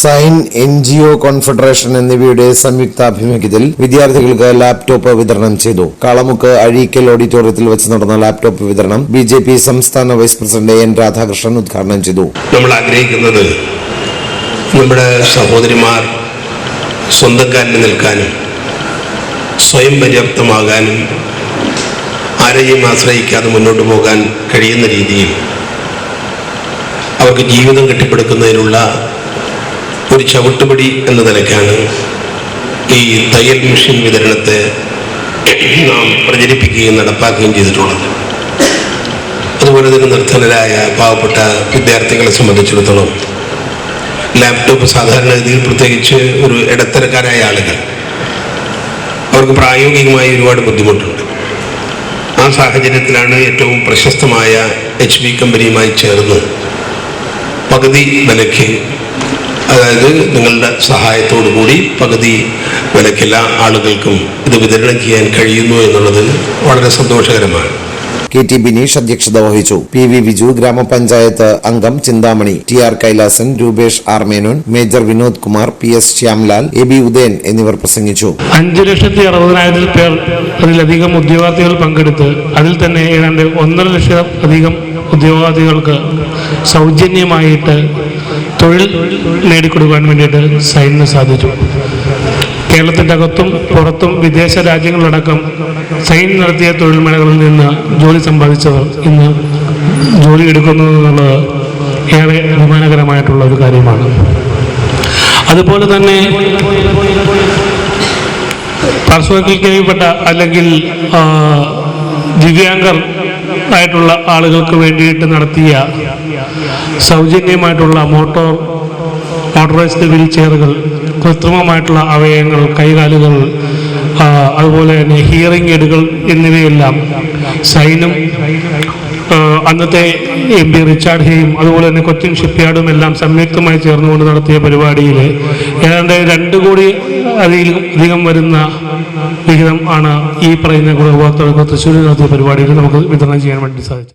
Sign N G O confederation എന്നിവയുടെ സംയുക്താഭിമുഖ്യത്തിൽ വിദ്യാർത്ഥികൾക്ക് ലാപ്ടോപ്പ് വിതരണം ചെയ്തു. കാളമുക്ക് അഴീക്കൽ ഓഡിറ്റോറിയത്തിൽ വെച്ച് നടന്ന ലാപ്ടോപ്പ് വിതരണം ബി ജെ പി സംസ്ഥാന വൈസ് പ്രസിഡന്റ് എൻ രാധാകൃഷ്ണൻ ഉദ്ഘാടനം ചെയ്തു. നമ്മൾ ആഗ്രഹിക്കുന്നത് നമ്മുടെ സഹോദരിമാർ സ്വന്തം കാലിൽ നിൽക്കാനും സ്വയം പര്യാപ്തമാകാനും ആരെയും ആശ്രയിക്കാതെ മുന്നോട്ട് പോകാൻ കഴിയുന്ന രീതിയിൽ അവർക്ക് ജീവിതം കെട്ടിപ്പടുക്കുന്നതിനുള്ള ഒരു ചവിട്ടുപടി എന്ന നിലയ്ക്കാണ് ഈ തയ്യൽ മെഷീൻ വിതരണത്തെ നാം പ്രചരിപ്പിക്കുകയും നടപ്പാക്കുകയും ചെയ്തിട്ടുള്ളത്. അതുപോലെ തന്നെ നിർധനരായ പാവപ്പെട്ട വിദ്യാർത്ഥികളെ സംബന്ധിച്ചിടത്തോളം ലാപ്ടോപ്പ് സാധാരണഗതിയിൽ പ്രത്യേകിച്ച് ഒരു ഇടത്തരക്കാരായ ആളുകൾ. അവർക്ക് പ്രായോഗികമായി ഒരുപാട് ബുദ്ധിമുട്ടുണ്ട്. ആ സാഹചര്യത്തിലാണ് ഏറ്റവും പ്രശസ്തമായ എച്ച് ബി കമ്പനിയുമായി ചേർന്ന് പകുതി വിലയ്ക്ക് അതായത് നിങ്ങളുടെ സഹായത്തോടു കൂടി പകുതി വിലയ്ക്ക് എല്ലാ ആളുകൾക്കും ഇത് വിതരണം ചെയ്യാൻ കഴിയുന്നു എന്നുള്ളത് വളരെ സന്തോഷകരമാണ്. കെ ടി ബിനീഷ് അധ്യക്ഷത വഹിച്ചു. പി വി വിജു ഗ്രാമപഞ്ചായത്ത് അംഗം Chintamani T R Kailasan Rupesh R Menon major Vinod Kumar P S Shyamlal A B Udayan എന്നിവർ പ്രസംഗിച്ചു. അഞ്ചു ലക്ഷത്തി അറുപതിനായിരത്തിൽ പേർ അതിലധികം ഉദ്യോഗാർത്ഥികൾ പങ്കെടുത്ത് അതിൽ തന്നെ ഏതാണ്ട് ഒന്നര ലക്ഷം അധികം ഉദ്യോഗാർത്ഥികൾക്ക് സൗജന്യമായിട്ട് തൊഴിൽ നേടിക്കൊടുക്കാൻ വേണ്ടിയിട്ട് സൈനിന് സാധിച്ചു. കേരളത്തിന്റെ അകത്തും പുറത്തും വിദേശ രാജ്യങ്ങളിലടക്കം സൈൻ നടത്തിയ തൊഴിൽ മേളകളിൽ നിന്ന് ജോലി സമ്പാദിച്ചവർ ഇന്ന് ജോലി എടുക്കുന്നു എന്നുള്ളത് ഏറെ അഭിമാനകരമായിട്ടുള്ള ഒരു കാര്യമാണ്. അതുപോലെ തന്നെ പാർശ്വവൽക്കരിക്കപ്പെട്ട അല്ലെങ്കിൽ ദിവ്യാംഗർ ആയിട്ടുള്ള ആളുകൾക്ക് വേണ്ടിയിട്ട് നടത്തിയ സൗജന്യമായിട്ടുള്ള മോട്ടോർ മോട്ടോറൈസ്ഡ് വീൽ ചെയറുകൾ കൃത്രിമമായിട്ടുള്ള അവയവങ്ങൾ കൈകാലുകൾ അതുപോലെ തന്നെ ഹിയറിംഗ് എഡുകൾ എന്നിവയെല്ലാം സൈനും അന്നത്തെ എം പി റിച്ചാർഡ് ഹെയും അതുപോലെ തന്നെ കൊച്ചിൻ ഷിപ്പ്യാർഡും എല്ലാം സംയുക്തമായി ചേർന്നുകൊണ്ട് നടത്തിയ പരിപാടിയിൽ ഏതാണ്ട് രണ്ട് കോടി അധികം അധികം വരുന്ന വിഹിതം ആണ് ഈ പറയുന്ന ഗുണഭോക്താക്കൾക്ക് തൃശ്ശൂരിൽ നടത്തിയ പരിപാടിയിൽ നമുക്ക് വിതരണം ചെയ്യാൻ വേണ്ടി സാധിച്ചത്.